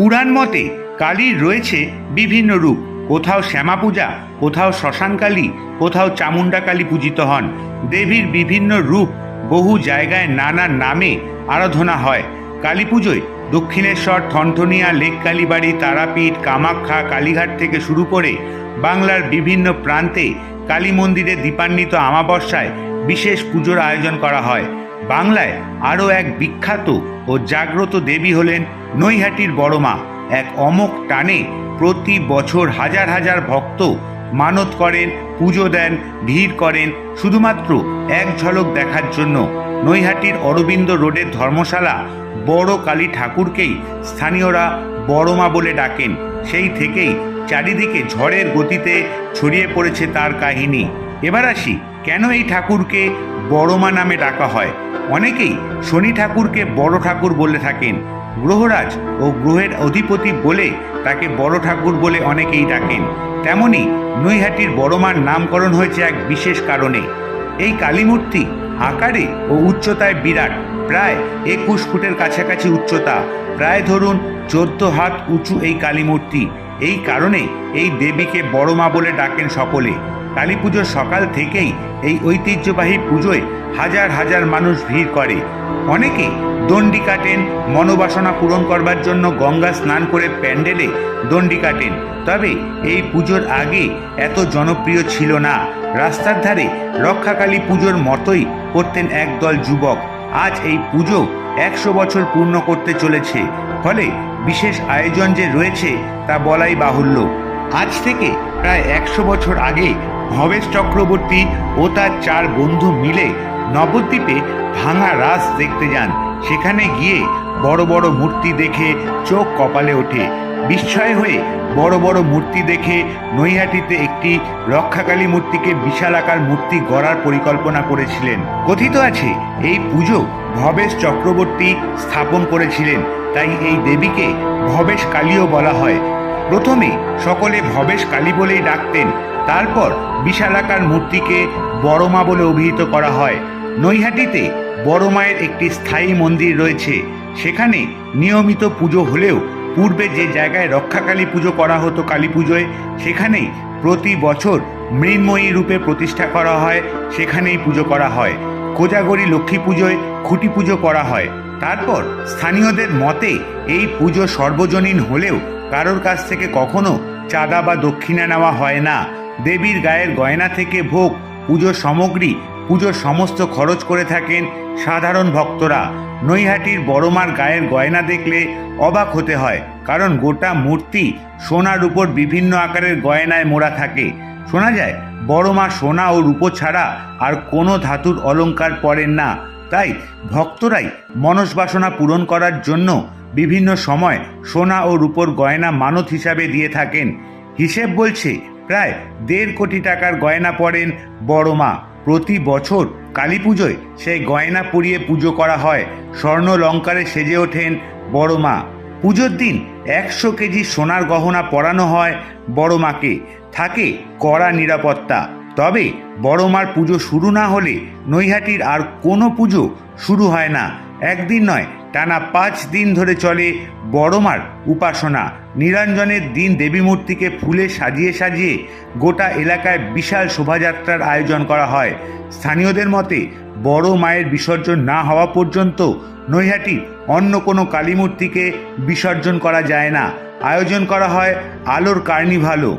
পুরাণ মতে কালীর রয়েছে বিভিন্ন রূপ। কোথাও শ্যামা পূজা, কোথাও শ্মশানকালী কোথাও চামুণ্ডা কালী পূজিত হন। দেবীর বিভিন্ন রূপ বহু জায়গায় নানা নামে আরাধনা হয়। কালী পুজোয় দক্ষিণেশ্বর ঠনঠনিয়া লেক কালীবাড়ি, তারাপীঠ, কামাখ্যা, কালীঘাট থেকে শুরু করে বাংলার বিভিন্ন প্রান্তে কালী মন্দিরে দীপান্বিত আমাবস্যায় বিশেষ পুজোর আয়োজন করা হয়। বাংলায় আরও এক বিখ্যাত ও জাগ্রত দেবী হলেন নৈহাটির বড়মা এক অমোক টানে প্রতি বছর হাজার হাজার ভক্ত মানত করেন, পুজো দেন, ভিড় করেন, শুধুমাত্র এক ঝলক দেখার জন্য। নৈহাটির অরবিন্দ রোডের ধর্মশালা বড় কালী ঠাকুরকেই স্থানীয়রা বড়মা বলে ডাকেন। সেই থেকেই চারিদিকে ঝড়ের গতিতে ছড়িয়ে পড়েছে তার কাহিনী। এবার আসি, কেন এই ঠাকুরকে বড়মা নামে ডাকা হয়? অনেকেই শনি ঠাকুরকে বড় ঠাকুর বলে থাকেন, গ্রহরাজ ও গ্রহের অধিপতি বলে তাকে বড় ঠাকুর বলে অনেকেই ডাকেন। তেমনি নৈহাটির বড়মার নামকরণ হয়েছে এক বিশেষ কারণে। এই কালীমূর্তি আকারে ও উচ্চতায় বিরাট, প্রায় একুশ ফুটের কাছাকাছি উচ্চতা। প্রায় ধরুন চোদ্দ হাত উঁচু এই কালীমূর্তি। এই কারণে এই দেবীকে বড় মা বলে ডাকেন সকলে। কালী পুজোর সকাল থেকেই এই ঐতিহ্যবাহী পুজোয় হাজার হাজার মানুষ ভিড় করে। অনেকে দণ্ডি কাটেন, মনোবাসনা পূরণ করবার জন্য গঙ্গা স্নান করে প্যান্ডেলে দণ্ডি কাটেন। তবে এই পুজোর আগে এত জনপ্রিয় ছিল না। রাস্তার ধারে রক্ষাকালী পুজোর মতোই করতেন একদল যুবক। আজ এই পুজো একশো বছর পূর্ণ করতে চলেছে। ফলে বিশেষ আয়োজন যে রয়েছে তা বলাই বাহুল্য। আজ থেকে প্রায় একশো বছর আগে ভবেশ চক্রবর্তী ও তার চার বন্ধু মিলে নবদ্বীপে ভাঙা রাস দেখতে যান। সেখানে গিয়ে বড় বড় মূর্তি দেখে চোখ কপালে ওঠে। বিস্ময় হয়ে বড় বড় মূর্তি দেখে নৈহাটিতে একটি রক্ষাকালী মূর্তিকে বিশাল আকার মূর্তি গড়ার পরিকল্পনা করেছিলেন। কথিত আছে, এই পুজো ভবেশ চক্রবর্তী স্থাপন করেছিলেন। তাই এই দেবীকে ভবেশ কালীও বলা হয়। প্রথমে সকলে ভবেশ কালী বলেই ডাকতেন, তারপর বিশালাকার মূর্তিকে বড়মা বলে অভিহিত করা হয়। নৈহাটিতে বড় মায়ের একটি স্থায়ী মন্দির রয়েছে। সেখানে নিয়মিত পুজো হলেও পূর্বে যে জায়গায় রক্ষাকালী পুজো করা হতো কালী পুজোয়, সেখানেই প্রতি বছর মৃন্ময়ী রূপে প্রতিষ্ঠা করা হয়, সেখানেই পুজো করা হয়। কোজাগরি লক্ষ্মী পুজোয় খুঁটি পুজো করা হয়। তারপর স্থানীয়দের মতে, এই পুজো সর্বজনীন হলেও কারোর কাছ থেকে কখনো চাঁদা বা দক্ষিণা নেওয়া হয় না। দেবীর গায়ের গয়না থেকে ভোগ পুজোর সামগ্রী পুজোর সমস্ত খরচ করে থাকেন সাধারণ ভক্তরা। নৈহাটির বড়মার গায়ের গয়না দেখলে অবাক হতে হয়, কারণ গোটা মূর্তি সোনার উপর বিভিন্ন আকারের গয়নায় মোড়া থাকে। শোনা যায়, বড়মা সোনা ও রূপো ছাড়া আর কোনো ধাতুর অলংকার পরেন না। তাই ভক্তরাই মনসবাসনা পূরণ করার জন্য বিভিন্ন সময় সোনা ও রূপোর গয়না মানত হিসাবে দিয়ে থাকেন। হিসেব বলছে, প্রায় দেড় কোটি টাকার গয়না পড়েন বড় মা। প্রতি বছর কালী পুজোয় সেই গয়না পরিয়ে পুজো করা হয়। স্বর্ণ লঙ্কারে সেজে ওঠেন বড় মা। পুজোর দিন একশো কেজি সোনার গহনা পরানো হয় বড় মাকে। থাকে কড়া নিরাপত্তা। তবে বড় মার পুজো শুরু না হলে নৈহাটির আর কোনো পুজো শুরু হয় না। একদিন নয়, টানা পাঁচ দিন ধরে চলে বড়মার উপাসনা। নিরঞ্জনের দিন দেবী মূর্তিকে ফুলে সাজিয়ে সাজিয়ে গোটা এলাকায় বিশাল শোভাযাত্রার আয়োজন করা হয়। স্থানীয়দের মতে, বড় মায়ের বিসর্জন না হওয়া পর্যন্ত নৈহাটির অন্য কোনো কালী মূর্তিকে বিসর্জন করা যায় না। আয়োজন করা হয় আলোর কার্নিভালও।